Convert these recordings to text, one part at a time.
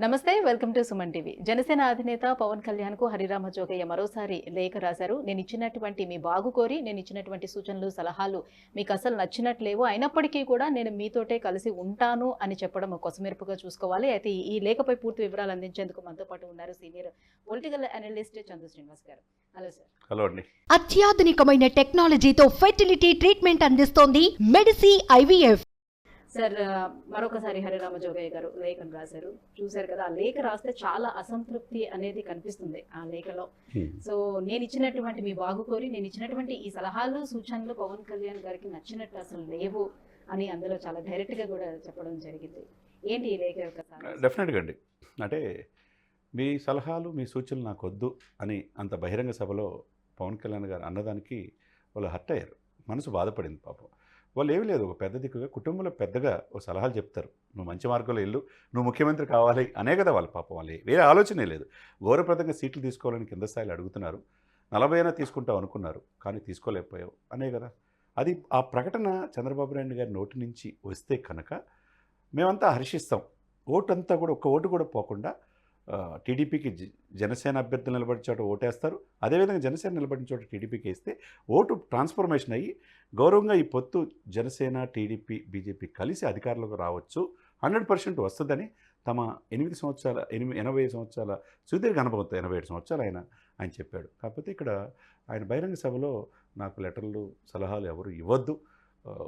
నమస్తే welcome to Suman TV. Janasena అధినేత పవన్ కళ్యాణ్కు హరిరామ జోగయ్య మరోసారి లేఖ రాశారు. నేను ఇచ్చినటువంటి మీ బాగు కోరి నేను ఇచ్చినటువంటి సూచనలు సలహాలు మీకు అసలు నచ్చినట్లేవు. అయినప్పటికీ కూడా నేను మీతోటే కలిసి ఉంటాను అని చెప్పడం కొసమెరుపుగా చూసుకోవాలి. అయితే ఈ- లేఖపై పూర్తి వివరాలు అందించేందుకు మనతో పాటు ఉన్నారు senior political analyst Chandu Srinivas garu. Hello sir. Hello అండి. అత్యాధునికమైన టెక్నాలజీతో ఫెర్టిలిటీ ట్రీట్మెంట్ అందిస్తోంది మెడిసి ఐవీఎఫ్. సార్ మరొకసారి హరిరామ జోగయ్య గారు లేఖను రాశారు. చూశారు కదా ఆ లేఖ రాస్తే చాలా అసంతృప్తి అనేది కనిపిస్తుంది ఆ లేఖలో. సో నేను ఇచ్చినటువంటి మీ బాగు కోరి నేను ఇచ్చినటువంటి ఈ సలహాలు సూచనలు పవన్ కళ్యాణ్ గారికి నచ్చినట్టు అసలు లేవు అని అందులో చాలా డైరెక్ట్గా కూడా చెప్పడం జరిగింది. ఏంటి ఈ లేఖ యొక్క? డెఫినెట్గా అండి. అంటే మీ సలహాలు మీ సూచనలు నాకు వద్దు అని అంత బహిరంగ సభలో పవన్ కళ్యాణ్ గారు అన్నదానికి వాళ్ళు హర్ట్ అయ్యారు. మనసు బాధపడింది పాపం. వాళ్ళు ఏమీ లేదు. ఒక పెద్ద దిక్కుగా కుటుంబంలో పెద్దగా ఓ సలహాలు చెప్తారు. నువ్వు మంచి మార్గంలో వెళ్ళు. నువ్వు ముఖ్యమంత్రి కావాలి. అనే కదా వాళ్ళ పాపం. వాళ్ళు వేరే ఆలోచనే లేదు. గౌరవప్రదంగా సీట్లు తీసుకోవాలని కింద స్థాయిలో అడుగుతున్నారు. నలభై అయినా తీసుకుంటావు అనుకున్నారు. కానీ తీసుకోలేకపోయావు. అనే కదా. అది ఆ ప్రకటన చంద్రబాబు నాయుడు గారి నోటి నుంచి వస్తే కనుక మేమంతా హర్షిస్తాం. ఓటు అంతా కూడా ఒక్క ఓటు కూడా పోకుండా టీడీపీకి జ- జనసేన అభ్యర్థులు నిలబడిన చోట ఓటేస్తారు. అదేవిధంగా జనసేన నిలబడిన చోట టీడీపీకి వేస్తే ఓటు ట్రాన్స్ఫర్మేషన్ అయ్యి గౌరవంగా ఈ పొత్తు జనసేన టీడీపీ బీజేపీ కలిసి అధికారంలోకి రావచ్చు. హండ్రెడ్ పర్సెంట్ వస్తుందని తమ ఎనిమిది సంవత్సరాల ఎనిమిది ఎనభై సంవత్సరాల సుదీర్ఘ అనుభవంతో ఎనభై ఏడు సంవత్సరాలు ఆయన ఆయన చెప్పాడు. కాకపోతే ఇక్కడ ఆయన బహిరంగ సభలో నాకు లెటర్లు సలహాలు ఎవరు ఇవ్వద్దు.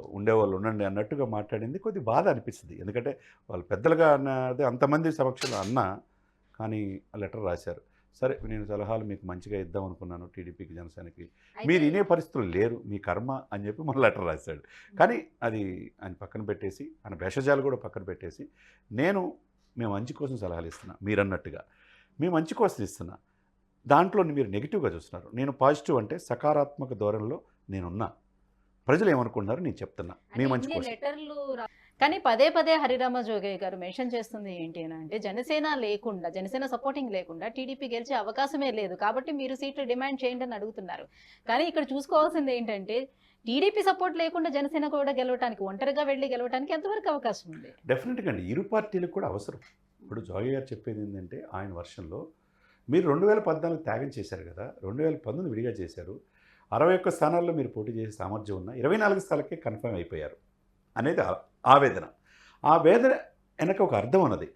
ఉండేవాళ్ళు ఉండండి అన్నట్టుగా మాట్లాడింది. కొద్ది బాధ అనిపిస్తుంది. ఎందుకంటే వాళ్ళు పెద్దలుగా అన్నది అంతమంది సమక్షంలో అన్నా కానీ ఆ లెటర్ రాశారు. సరే నేను సలహాలు మీకు మంచిగా ఇద్దాం అనుకున్నాను టీడీపీకి జనసేనకి మీరు వినే పరిస్థితులు లేరు మీ కర్మ అని చెప్పి మన లెటర్ రాశాడు. కానీ అది ఆయన పక్కన పెట్టేసి ఆయన భేషజాలు కూడా పక్కన పెట్టేసి నేను మేము మంచి కోసం సలహాలు ఇస్తున్నా మీరు అన్నట్టుగా మీ మంచి కోసం ఇస్తున్నా. దాంట్లో మీరు నెగిటివ్గా చూస్తున్నారు. నేను పాజిటివ్ అంటే సకారాత్మక ధోరణిలో నేనున్నా. ప్రజలు ఏమనుకుంటున్నారు నేను చెప్తున్నా. మీ మంచి కోసం. కానీ పదే పదే హరిరామ జోగయ్య గారు మెన్షన్ చేస్తుంది ఏంటి అని అంటే జనసేన లేకుండా జనసేన సపోర్టింగ్ లేకుండా టీడీపీ గెలిచే అవకాశమే లేదు కాబట్టి మీరు సీట్లు డిమాండ్ చేయండి అని అడుగుతున్నారు. కానీ ఇక్కడ చూసుకోవాల్సింది ఏంటంటే టీడీపీ సపోర్ట్ లేకుండా జనసేన కూడా గెలవడానికి ఒంటరిగా వెళ్ళి గెలవడానికి ఎంతవరకు అవకాశం ఉంది? డెఫినెట్గా అండి ఇరు పార్టీలకు కూడా అవసరం. ఇప్పుడు జోగి గారు చెప్పేది ఏంటంటే ఆయన వర్షంలో మీరు రెండు వేల పద్నాలుగు త్యాగం చేశారు కదా రెండు వేల పంతొమ్మిది విడిగా చేశారు. అరవై ఒక్క స్థానాల్లో మీరు పోటీ చేసే సామర్థ్యం ఉన్న ఇరవై నాలుగు స్థానాలకే కన్ఫర్మ్ అయిపోయారు. అనేది ఆవేదన. ఆ వేదన వెనక ఒక అర్థం ఉన్నది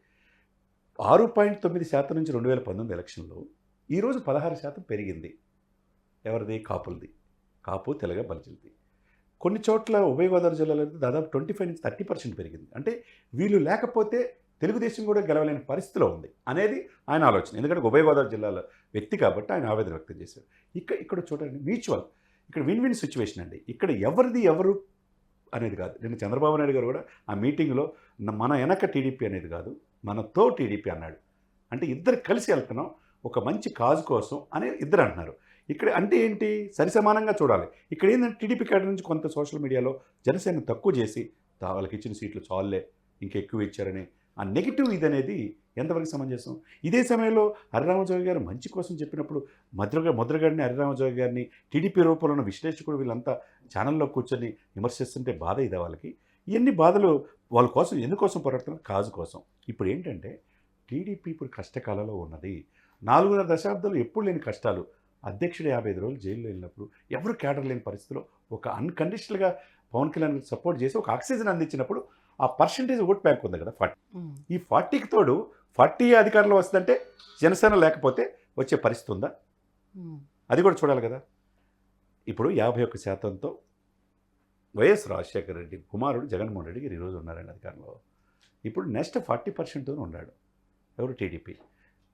ఆరు పాయింట్ తొమ్మిది శాతం నుంచి రెండు వేల పంతొమ్మిది ఎలక్షన్లో ఈరోజు పదహారు శాతం పెరిగింది. ఎవరిది? కాపులది. కాపు తెలగ బలిచిలది కొన్ని చోట్ల ఉభయ గోదావరి జిల్లాలో దాదాపు ట్వంటీ ఫైవ్ నుంచి థర్టీ పర్సెంట్ పెరిగింది. అంటే వీళ్ళు లేకపోతే తెలుగుదేశం కూడా గెలవలేని పరిస్థితిలో ఉంది అనేది ఆయన ఆలోచన. ఎందుకంటే ఉభయ గోదావరి జిల్లాలో వ్యక్తి కాబట్టి ఆయన ఆవేదన వ్యక్తం చేశారు. ఇక్కడ ఇక్కడ చూడండి మ్యూచువల్. ఇక్కడ విన్ విన్ సిచ్యువేషన్ అండి. ఇక్కడ ఎవరిది ఎవరు అనేది కాదు. నేను చంద్రబాబు నాయుడు గారు కూడా ఆ మీటింగ్లో మన వెనక టీడీపీ అనేది కాదు మనతో టీడీపీ అన్నాడు. అంటే ఇద్దరు కలిసి వెళ్తున్నాం ఒక మంచి కాజు కోసం అని ఇద్దరు అంటున్నారు. ఇక్కడ అంటే ఏంటి? సరిసమానంగా చూడాలి. ఇక్కడ ఏంటంటే టీడీపీ కాడ నుంచి కొంత సోషల్ మీడియాలో జనసేన తక్కువ చేసి వాళ్ళకి ఇచ్చిన సీట్లు చాలులే ఇంకెక్కువ ఇచ్చారని. ఆ నెగిటివ్ ఇది అనేది ఎంతవరకు సమంజసం? ఇదే సమయంలో హరిరామజోగి గారు మంచి కోసం చెప్పినప్పుడు ముద్రగ ముద్రగడిని హరిరామజోగి గారిని టీడీపీ రూపంలో ఉన్న విశ్లేషకుడు వీళ్ళంతా ఛానల్లో కూర్చొని విమర్శిస్తుంటే బాధ ఇదే వాళ్ళకి. ఇవన్నీ బాధలు వాళ్ళ కోసం ఎందుకోసం పోరాడుతున్నారు? కాజు కోసం. ఇప్పుడు ఏంటంటే టీడీపీ ఇప్పుడు కష్టకాలంలో ఉన్నది. నాలుగున్నర దశాబ్దాలు ఎప్పుడు లేని కష్టాలు. అధ్యక్షుడు యాభై ఐదు రోజులు జైల్లో వెళ్ళినప్పుడు ఎవరు క్యాడర్ లేని పరిస్థితిలో ఒక అన్కండిషనల్గా పవన్ కళ్యాణ్ సపోర్ట్ చేసి ఒక ఆక్సిజన్ అందించినప్పుడు ఆ పర్సంటేజ్ ఓట్ బ్యాంక్ ఉంది కదా ఫార్టీ. ఈ ఫార్టీకి తోడు ఫార్టీ అధికారంలో వస్తుందంటే జనసేన లేకపోతే వచ్చే పరిస్థితి ఉందా? అది కూడా చూడాలి కదా. ఇప్పుడు యాభై ఒక్క శాతంతో వైఎస్ రాజశేఖర రెడ్డి కుమారుడు జగన్మోహన్ రెడ్డి గారు ఈరోజు ఉన్నారండి అధికారంలో. ఇప్పుడు నెక్స్ట్ ఫార్టీ పర్సెంట్తో ఉన్నాడు. ఎవరు? టీడీపీ.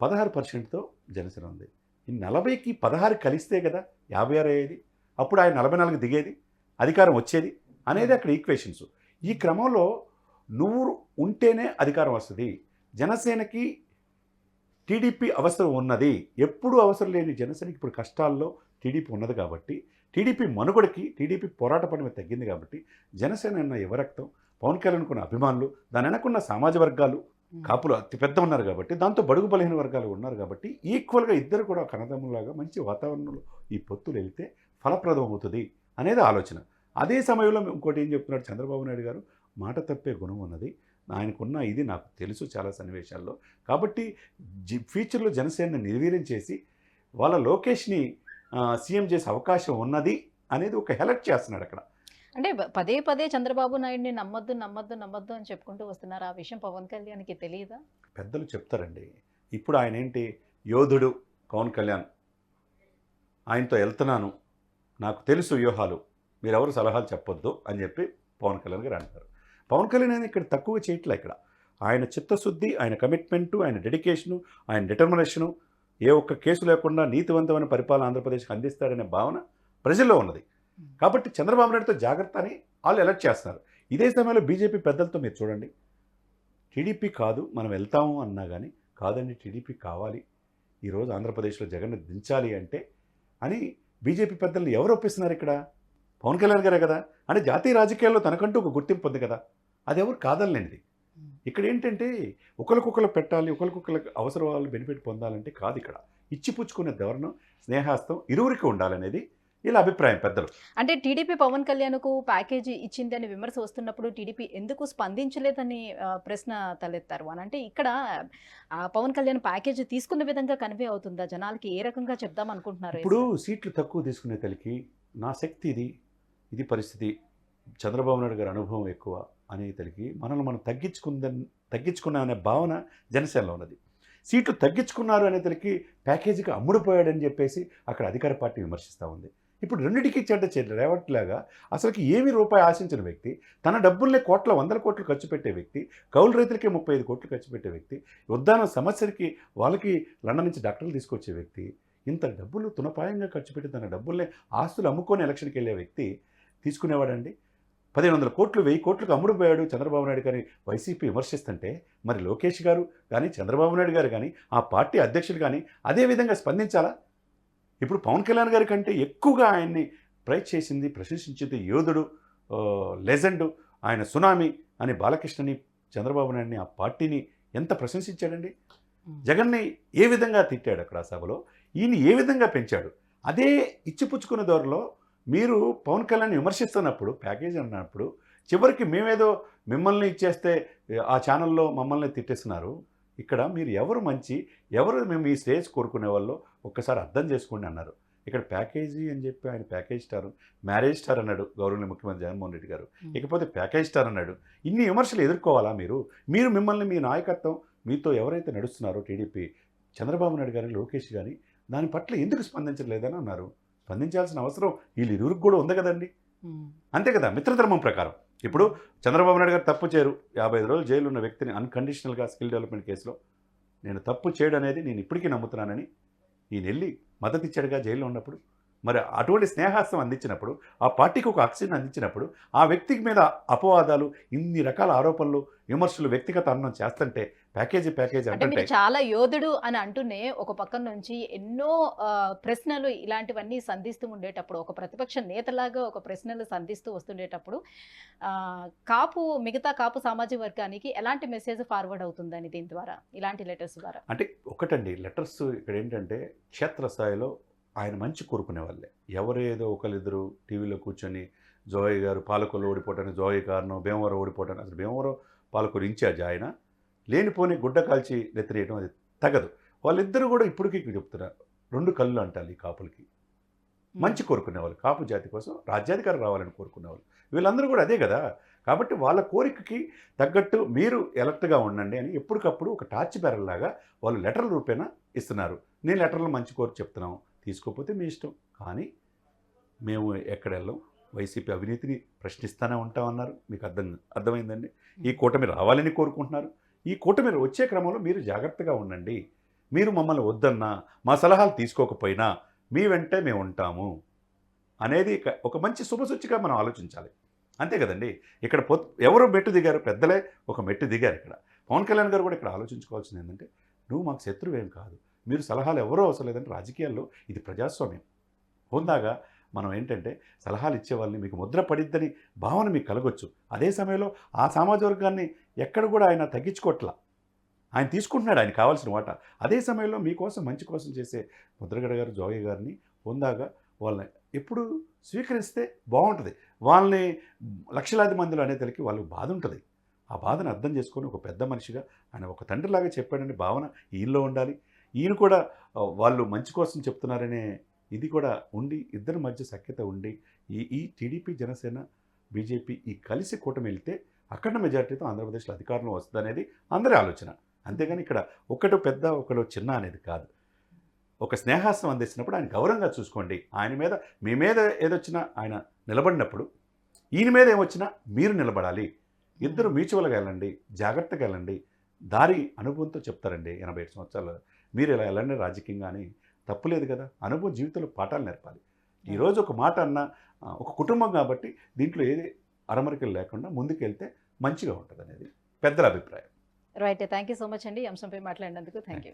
పదహారు పర్సెంట్తో జనసేన ఉంది. ఈ నలభైకి పదహారు కలిస్తే కదా యాభై ఆరు అయ్యేది. అప్పుడు ఆయన నలభై నాలుగు దిగేది అధికారం వచ్చేది అనేది అక్కడ ఈక్వేషన్స్. ఈ క్రమంలో నువ్వు ఉంటేనే అధికారం వస్తుంది. జనసేనకి టీడీపీ అవసరం ఉన్నది. ఎప్పుడు అవసరం లేని జనసేనకి ఇప్పుడు కష్టాల్లో టీడీపీ ఉన్నది కాబట్టి టీడీపీ మనుగడకి టీడీపీ పోరాట పడిన తగ్గింది కాబట్టి జనసేన అన్న యువరక్తం పవన్ కళ్యాణ్ అనుకున్న అభిమానులు దాని వెనకున్న సమాజ వర్గాలు కాపులు అతిపెద్ద ఉన్నారు కాబట్టి దాంతో బడుగు బలహీన వర్గాలు ఉన్నారు కాబట్టి ఈక్వల్గా ఇద్దరు కూడా కనదమ్ములాగా మంచి వాతావరణంలో ఈ పొత్తులు వెళ్తే ఫలప్రదం అవుతుంది అనేది ఆలోచన. అదే సమయంలో ఇంకోటి ఏం చెప్తున్నాడు చంద్రబాబు నాయుడు గారు? మాట తప్పే గుణం ఉన్నది ఆయనకున్న ఇది నాకు తెలుసు చాలా సన్నివేశాల్లో. కాబట్టి జి ఫ్యూచర్లో జనసేనని నిర్వీర్యం చేసి వాళ్ళ లోకేష్ని సీఎం చేసే అవకాశం ఉన్నది అనేది ఒక హెలెక్ట్ చేస్తున్నాడు అక్కడ. అంటే పదే పదే చంద్రబాబు నాయుడిని నమ్మొద్దు నమ్మొద్దు నమ్మొద్దు అని చెప్పుకుంటూ వస్తున్నారు. ఆ విషయం పవన్ కళ్యాణ్కి తెలియదా పెద్దలు చెప్తారండి. ఇప్పుడు ఆయన ఏంటి? యోధుడు పవన్ కళ్యాణ్. ఆయనతో వెళ్తున్నాను. నాకు తెలుసు వ్యూహాలు. మీరెవరు సలహాలు చెప్పొద్దు అని చెప్పి పవన్ కళ్యాణ్ గారు అంటారు. పవన్ కళ్యాణ్ అనేది ఇక్కడ తక్కువ చేయట్లే ఇక్కడ. ఆయన చిత్తశుద్ధి ఆయన కమిట్మెంటు ఆయన డెడికేషను ఆయన డిటర్మినేషను ఏ ఒక్క కేసు లేకుండా నీతివంతమైన పరిపాలన ఆంధ్రప్రదేశ్కి అందిస్తాడనే భావన ప్రజల్లో ఉన్నది. కాబట్టి చంద్రబాబు నాయుడుతో జాగ్రత్త అని వాళ్ళు ఎలర్ట్ చేస్తున్నారు. ఇదే సమయంలో బీజేపీ పెద్దలతో మీరు చూడండి. టీడీపీ కాదు మనం వెళ్తాము అన్నా కానీ కాదండి టీడీపీ కావాలి. ఈరోజు ఆంధ్రప్రదేశ్లో జగన్ దించాలి అంటే అని బీజేపీ పెద్దలను ఎవరు ఒప్పిస్తున్నారు ఇక్కడ? పవన్ కళ్యాణ్ గారే కదా. అంటే జాతీయ రాజకీయాల్లో తనకంటూ ఒక గుర్తింపు ఉంది కదా. అది ఎవరు కాదనలేనిది. ఇక్కడ ఏంటంటే ఒకరికొకరు పెట్టాలి ఒకరికొకరికి అవసరాలు బెనిఫిట్ పొందాలంటే కాదు ఇక్కడ. ఇచ్చిపుచ్చుకునే ధోరణం స్నేహాస్తం ఇరువురికి ఉండాలనేది వీళ్ళ అభిప్రాయం పెద్దలు. అంటే టీడీపీ పవన్ కళ్యాణ్కు ప్యాకేజీ ఇచ్చింది అని విమర్శ వస్తున్నప్పుడు టీడీపీ ఎందుకు స్పందించలేదని ప్రశ్న తలెత్తారు అని. అంటే ఇక్కడ పవన్ కళ్యాణ్ ప్యాకేజీ తీసుకున్న విధంగా కన్వే అవుతుందా? జనాలకి ఏ రకంగా చెప్దాం అనుకుంటున్నారు ఇప్పుడు సీట్లు తక్కువ తీసుకునే తల్లికి నా శక్తి ఇది ఇది పరిస్థితి. చంద్రబాబు నాయుడు గారి అనుభవం ఎక్కువ. అనేతలకి మనల్ని మనం తగ్గించుకుందని తగ్గించుకున్నామనే భావన జనసేనలో ఉన్నది. సీట్లు తగ్గించుకున్నారు అనేతలకి ప్యాకేజీకి అమ్ముడుపోయాడని చెప్పేసి అక్కడ అధికార పార్టీ విమర్శిస్తూ ఉంది. ఇప్పుడు రెండింటికి చెడ్డ చెడ్డ రేవట్లాగా అసలుకి ఏమి రూపాయి ఆశించిన వ్యక్తి తన డబ్బుల్ని కోట్ల వందల కోట్లు ఖర్చు పెట్టే వ్యక్తి కౌలు రైతులకే ముప్పై ఐదు కోట్లు ఖర్చు పెట్టే వ్యక్తి ఉద్దాన సమస్యలకి వాళ్ళకి లండన్ నుంచి డాక్టర్లు తీసుకొచ్చే వ్యక్తి ఇంత డబ్బులు తునపాయంగా ఖర్చు పెట్టి తన డబ్బుల్ని ఆస్తులు అమ్ముకొని ఎలక్షన్కి వెళ్ళే వ్యక్తి తీసుకునేవాడండి? పదిహేను వందల కోట్లు వెయ్యి కోట్లకు అమ్ముడుపోయాడు చంద్రబాబు నాయుడు గారిని. వైసీపీ విమర్శిస్తుంటే మరి లోకేష్ గారు కానీ చంద్రబాబు నాయుడు గారు కానీ ఆ పార్టీ అధ్యక్షులు కానీ అదే విధంగా స్పందించాలా? ఇప్పుడు పవన్ కళ్యాణ్ గారి కంటే ఎక్కువగా ఆయన్ని ప్రైజ్ చేసింది ప్రశంసించింది యోధుడు లెజెండు ఆయన సునామీ అని బాలకృష్ణని చంద్రబాబు నాయుడిని ఆ పార్టీని ఎంత ప్రశంసించాడండి? జగన్ని ఏ విధంగా తిట్టాడు అక్కడ ఆ సభలో? ఈయన ఏ విధంగా పెంచాడు? అదే ఇచ్చిపుచ్చుకున్న దూరంలో మీరు పవన్ కళ్యాణ్ విమర్శిస్తున్నప్పుడు ప్యాకేజ్ అన్నప్పుడు చివరికి మేమేదో మిమ్మల్ని ఇచ్చేస్తే ఆ ఛానల్లో మమ్మల్ని తిట్టేస్తున్నారు. ఇక్కడ మీరు ఎవరు మంచి ఎవరు మేము ఈ స్టేజ్ కోరుకునే వాళ్ళు ఒక్కసారి అర్థం చేసుకోండి అన్నారు. ఇక్కడ ప్యాకేజీ అని చెప్పి ఆయన ప్యాకేజ్ స్టార్ మ్యారేజ్ స్టార్ అన్నాడు గౌరవనీయ ముఖ్యమంత్రి జగన్మోహన్ రెడ్డి గారు. ఇకపోతే ప్యాకేజ్ స్టార్ అన్నాడు. ఇన్ని విమర్శలు ఎదుర్కోవాలా మీరు? మీరు మిమ్మల్ని మీ నాయకత్వం మీతో ఎవరైతే నడుస్తున్నారో టీడీపీ చంద్రబాబు నాయుడు గారి లోకేష్ కానీ దాని పట్ల ఎందుకు స్పందించలేదని అన్నారు. స్పందించాల్సిన అవసరం వీళ్ళు ఇరువురికి కూడా ఉంది కదండి. అంతే కదా మిత్రధర్మం ప్రకారం. ఇప్పుడు చంద్రబాబు నాయుడు గారు తప్పు చేయరు. యాభై ఐదు రోజులు జైలు ఉన్న వ్యక్తిని అన్కండిషనల్గా స్కిల్ డెవలప్మెంట్ కేసులో నేను తప్పు చేయడం అనేది నేను ఇప్పటికీ నమ్ముతున్నానని ఈయన వెళ్ళి మద్దతు ఇచ్చాడుగా జైల్లో ఉన్నప్పుడు. మరి అటువంటి స్నేహాస్తం అందించినప్పుడు ఆ పార్టీకి ఒక ఆక్సిజన్ అందించినప్పుడు ఆ వ్యక్తికి మీద అపవాదాలు ఇన్ని రకాల ఆరోపణలు విమర్శలు వ్యక్తిగత అన్నం చేస్తుంటే ప్యాకేజీ ప్యాకేజీ అంటే మీరు చాలా యోధుడు అని అంటూనే ఒక పక్కన నుంచి ఎన్నో ప్రశ్నలు ఇలాంటివన్నీ సంధిస్తూ ఉండేటప్పుడు ఒక ప్రతిపక్ష నేతలాగా ఒక ప్రశ్నలు సంధిస్తూ వస్తుండేటప్పుడు కాపు మిగతా కాపు సామాజిక వర్గానికి ఎలాంటి మెసేజ్ ఫార్వర్డ్ అవుతుందని దీని ద్వారా ఇలాంటి లెటర్స్ ద్వారా? అంటే ఒకటండి లెటర్స్ ఇక్కడ ఏంటంటే క్షేత్రస్థాయిలో ఆయన మంచి కోరుకునే వాళ్ళే ఎవరేదో ఒకరిద్దరు టీవీలో కూర్చొని జోయ్ గారు పాలకొల్లు ఓడిపోవటానికి జోయ్ కారణం భీమవరం ఓడిపోవటానికి అసలు భీమవరం పాలకొల్లు ఇన్ఛార్జ్ ఆయన. లేనిపోని గుడ్డ కాల్చి నెత్తిరేయడం అది తగదు. వాళ్ళిద్దరూ కూడా ఇప్పటికీ చెప్తున్నారు. రెండు కళ్ళు అంటారు ఈ కాపులకి. మంచి కోరుకునేవాళ్ళు. కాపు జాతి కోసం రాజ్యాధికారం రావాలని కోరుకునేవాళ్ళు. వీళ్ళందరూ కూడా అదే కదా. కాబట్టి వాళ్ళ కోరికకి తగ్గట్టు మీరు ఎలక్ట్గా ఉండండి అని ఎప్పటికప్పుడు ఒక టార్చ్ బెరల్లాగా వాళ్ళు లెటర్ల రూపేణా ఇస్తున్నారు. నేను లెటర్లు మంచి కోరి చెప్తున్నాం. తీసుకోకపోతే మీ ఇష్టం. కానీ మేము ఎక్కడ వెళ్ళాం? వైసీపీ అవినీతిని ప్రశ్నిస్తూనే ఉంటామన్నారు. మీకు అర్థం అర్థమైందండి? ఈ కూటమి రావాలని కోరుకుంటున్నారు. ఈ కూటమి వచ్చే క్రమంలో మీరు జాగ్రత్తగా ఉండండి. మీరు మమ్మల్ని వద్దన్నా మా సలహాలు తీసుకోకపోయినా మీ వెంటే మేము ఉంటాము అనేది ఒక మంచి శుభసూచిగా మనం ఆలోచించాలి. అంతే కదండి? ఇక్కడ పొ ఎవరు మెట్టు దిగారు? పెద్దలే ఒక మెట్టు దిగారు ఇక్కడ. పవన్ కళ్యాణ్ గారు కూడా ఇక్కడ ఆలోచించుకోవాల్సింది ఏంటంటే నువ్వు మాకు శత్రువేం కాదు. మీరు సలహాలు ఎవరో అవసరం లేదంటే రాజకీయాల్లో ఇది ప్రజాస్వామ్యం. హోందాగా మనం ఏంటంటే సలహాలు ఇచ్చే వాళ్ళని మీకు ముద్ర పడిద్దని భావన మీకు కలగొచ్చు. అదే సమయంలో ఆ సామాజిక వర్గాన్ని ఎక్కడ కూడా ఆయన తగ్గించుకోవట్లా ఆయన తీసుకుంటున్నాడు ఆయన కావాల్సిన వాట. అదే సమయంలో మీకోసం మంచి కోసం చేసే ముద్రగడ గారు జోగి గారిని హోందాగా వాళ్ళని ఎప్పుడు స్వీకరిస్తే బాగుంటుంది. వాళ్ళని లక్షలాది మందిలో అనేతలకి వాళ్ళకి బాధ ఉంటుంది. ఆ బాధను అర్థం చేసుకొని ఒక పెద్ద మనిషిగా ఆయన ఒక తండ్రిలాగా చెప్పాడని భావన ఈయనలో ఉండాలి. ఈయన కూడా వాళ్ళు మంచి కోసం చెప్తున్నారనే ఇది కూడా ఉండి ఇద్దరి మధ్య సఖ్యత ఉండి ఈ ఈ టీడీపీ జనసేన బీజేపీ ఈ కలిసి కూటమి వెళ్తే అఖండ మెజార్టీతో ఆంధ్రప్రదేశ్లో అధికారంలో వస్తుంది అనేది అందరి ఆలోచన. అంతేగాని ఇక్కడ ఒకటి పెద్ద ఒకడు చిన్న అనేది కాదు. ఒక స్నేహాస్తం అందిస్తున్నప్పుడు ఆయన గౌరవంగా చూసుకోండి. ఆయన మీద మీ మీద ఏదొచ్చినా ఆయన నిలబడినప్పుడు ఈయన మీద ఏమొచ్చినా మీరు నిలబడాలి. ఇద్దరు మ్యూచువల్గా వెళ్ళండి జాగ్రత్తగా వెళ్ళండి. దారి అనుభవంతో చెప్తారండి ఎనభై సంవత్సరాలు. మీరు ఇలా వెళ్ళండి రాజకీయంగా అని తప్పులేదు కదా. అనుభవం జీవితంలో పాఠాలు నేర్పాలి. ఈరోజు ఒక మాట అన్న ఒక కుటుంబం కాబట్టి దీంట్లో ఏది అరమరికలు లేకుండా ముందుకెళ్తే మంచిగా ఉంటుంది అనేది పెద్దల అభిప్రాయం. Right thank you so much అండి. ఈ అంశంపై మాట్లాడినందుకు థ్యాంక్ యూ